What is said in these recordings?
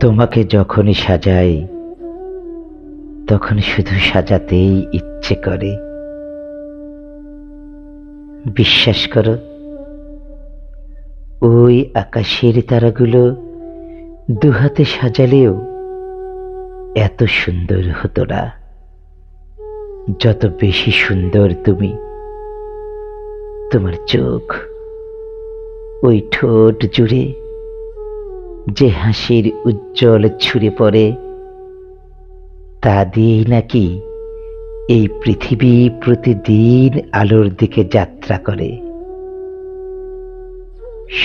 তোমাকে যখনই সাজাই, তখন শুধু সাজাতেই ইচ্ছে করে। বিশ্বাস করো, ওই আকাশের তারাগুলো দুহাতে সাজালেও এত সুন্দর হতো না। যত বেশি সুন্দর তুমি, তোমার চোখ ওই ঠোঁট জুড়ে যে হাসির উজ্জ্বল ছুঁড়ে পড়ে, তা দিয়েই নাকি এই পৃথিবী প্রতিদিন আলোর দিকে যাত্রা করে।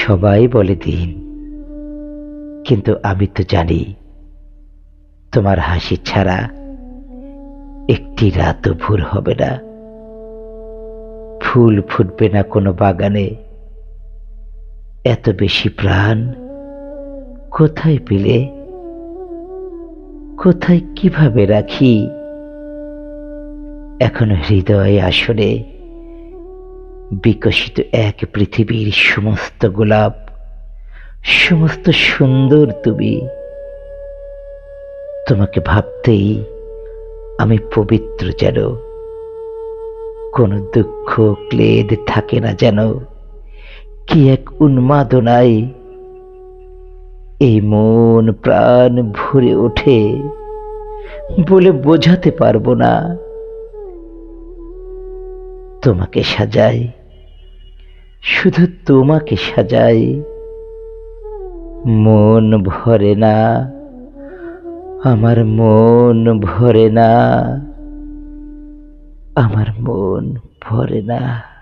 সবাই বলে দিন, কিন্তু আমি তো জানি তোমার হাসি ছাড়া একটি রাতও ভুল হবে না। ফুল ফুটবে না কোনো বাগানে, এত বেশি প্রাণ কোথায় পেলে? কোথায় কীভাবে রাখি? এখন হৃদয় আসলে বিকশিত এক পৃথিবীর সমস্ত গোলাপ, সমস্ত সুন্দর তুমি। তোমাকে ভাবতেই আমি পবিত্র যেন। কোনো দুঃখ, ক্লেদ থাকে না যেন। কি এক উন্মাদনায় এই মন প্রাণ ভরে ওঠে বলে বোঝাতে পারব না। তোমাকে সাজাই, শুধু তোমাকে সাজাই। মন ভরে না, আমার মন ভরে না, আমার মন ভরে না।